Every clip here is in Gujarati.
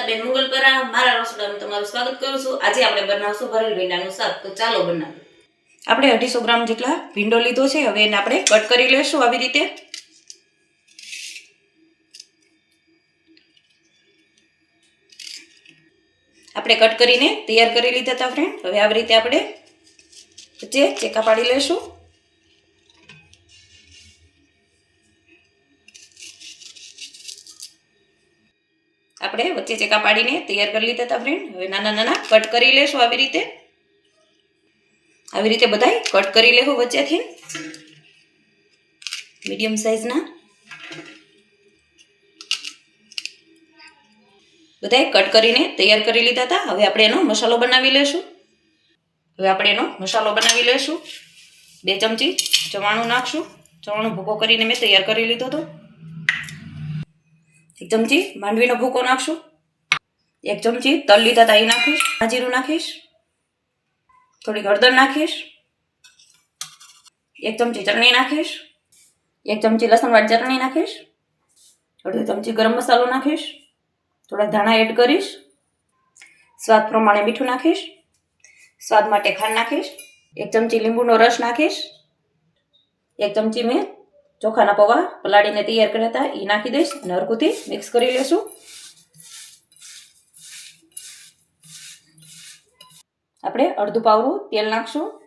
બેન મુગલપરા મારા રસોડામાં તમારું સ્વાગત કરું છું. આજે આપણે બનાવશું ભરેલ ભીંડાનું શાક. તો ચાલો બનાવીએ. આપણે અઢીસો ગ્રામ જેટલા ભીંડો લીધો છે. હવે એને આપણે કટ કરી લેશું આવી રીતે. આપણે કટ કરીને તૈયાર કરી લીધા હતા ફ્રેન્ડ હવે આવી રીતે આપણે વચ્ચે ચેકા પાડી લેશું. આપણે વચ્ચે ચેકા પાડીને તૈયાર કરી લીધા હતા ફ્રેન્ડ હવે નાના નાના કટ કરી લેશું આવી રીતે. આવી રીતે બધાય કટ કરી લેવું વચ્ચેથી. મીડિયમ સાઈઝના બધાય કટ કરીને તૈયાર કરી લીધા હતા. હવે આપણે એનો મસાલો બનાવી લેશું. હવે આપણે એનો મસાલો બનાવી લેશું. બે ચમચી ચવાણું નાખશું. ચવાણું ભૂકો કરીને મેં તૈયાર કરી લીધો હતો. એક ચમચી માંડવીનો ભૂકો નાખશું. એક ચમચી તલ લીધા હતા એ નાખીશ જીરું નાખીશ થોડી હળદર નાખીશ, એક ચમચી ચટણી નાખીશ, એક ચમચી લસણવાળી ચટણી નાખીશ, અડધી ચમચી ગરમ મસાલો નાખીશ થોડા ધાણા એડ કરીશ, સ્વાદ પ્રમાણે મીઠું નાખીશ, સ્વાદ માટે ખાંડ નાખીશ, એક ચમચી લીંબુનો રસ નાખીશ, એક ચમચી મેં ચોખાના પૌવા પલાળીને તૈયાર કર્યા હતા. એ નાખી દઈશ. અને હરકુથી મિક્સ કરી લેશું. આપણે અડધું પાવરું તેલ નાખશું.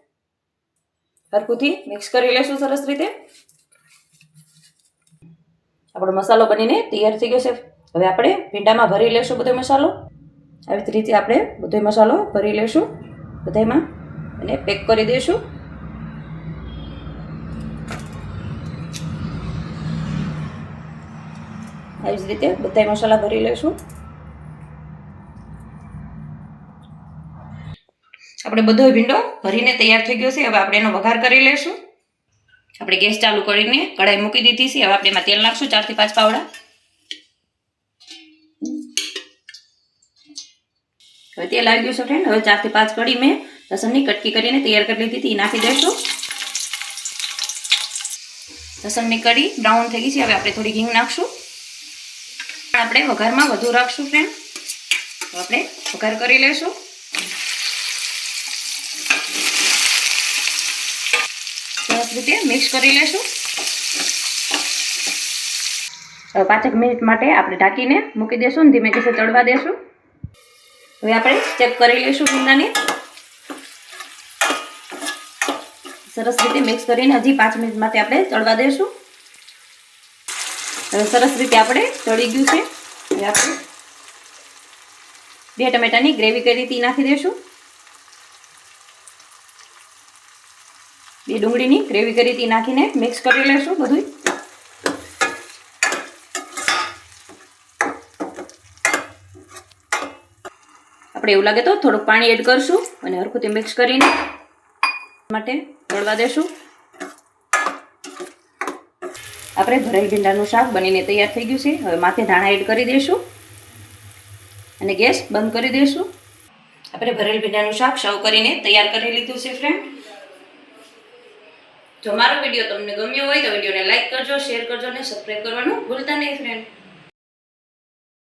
હરકુથી મિક્સ કરી લેશું સરસ રીતે. આપણો મસાલો બનીને તૈયાર થઈ ગયો છે. હવે આપણે ભીંડામાં ભરી લેશું બધો મસાલો. આવી રીતે આપણે બધો મસાલો ભરી લેશું. બધામાં. અને પેક કરી દઈશું. આવી જ રીતે બધા મસાલા ભરી લઈશું. આપણે બધો ભીંડો ભરીને તૈયાર થઈ ગયો છે. હવે આપણે એનો વઘાર કરી લઈશું. આપણે ગેસ ચાલુ કરીને કઢાઈ મૂકી દીધી છે. હવે આપણે એમાં તેલ નાખશું ચારથી પાંચ પાવડા. હવે તેલ આવી ગયું છે ફ્રેન્ડ હવે ચારથી પાંચ કડી મેં લસણની કટકી કરીને તૈયાર કરી લીધી હતી. નાખી દઈશું. લસણની કડી બ્રાઉન થઈ ગઈ છે. હવે આપણે થોડી ઘી નાખશું. આપણે વઘારમાં વધુ રાખશું ફ્રેન્ડ તો આપણે વઘાર કરી લેશું. સરસ રીતે મિક્સ કરી લેશું. હવે પાંચેક મિનિટ માટે આપણે ઢાંકીને મૂકી દેશું ધીમે ધીમે ચડવા દેશું. હવે આપણે ચેક કરી લઈશું ભીંડાને. સરસ રીતે મિક્સ કરીને હજી પાંચ મિનિટ માટે આપણે ચડવા દઈશું હવે સરસ રીતે આપણે ચડી ગયું છે. હવે આપણે બે ટમેટાની ગ્રેવી કરી હતી નાખી દઈશું બે ડુંગળીની ગ્રેવી કરી હતી નાખીને મિક્સ કરી લેશું બધું આપણે એવું લાગે તો થોડુંક પાણી એડ કરશું અને હરખુંથી મિક્સ કરીને માટે તળવા દેશું. આપણે ભરેલ ભીંડાનું શાક બનીને તૈયાર થઈ ગયું છે. હવે માથે ધાણા એડ કરી દઈશું અને ગેસ બંધ કરી દઈશું. આપણે ભરેલ ભીંડાનું શાક સર્વ કરીને તૈયાર કરી લીધું છે ફ્રેન્ડ જો મારો વીડિયો તમને ગમ્યો હોય તો વિડીયોને લાઇક કરજો શેર કરજો અને સબસ્ક્રાઈબ કરવાનું ભૂલતા નહીં ફ્રેન્ડ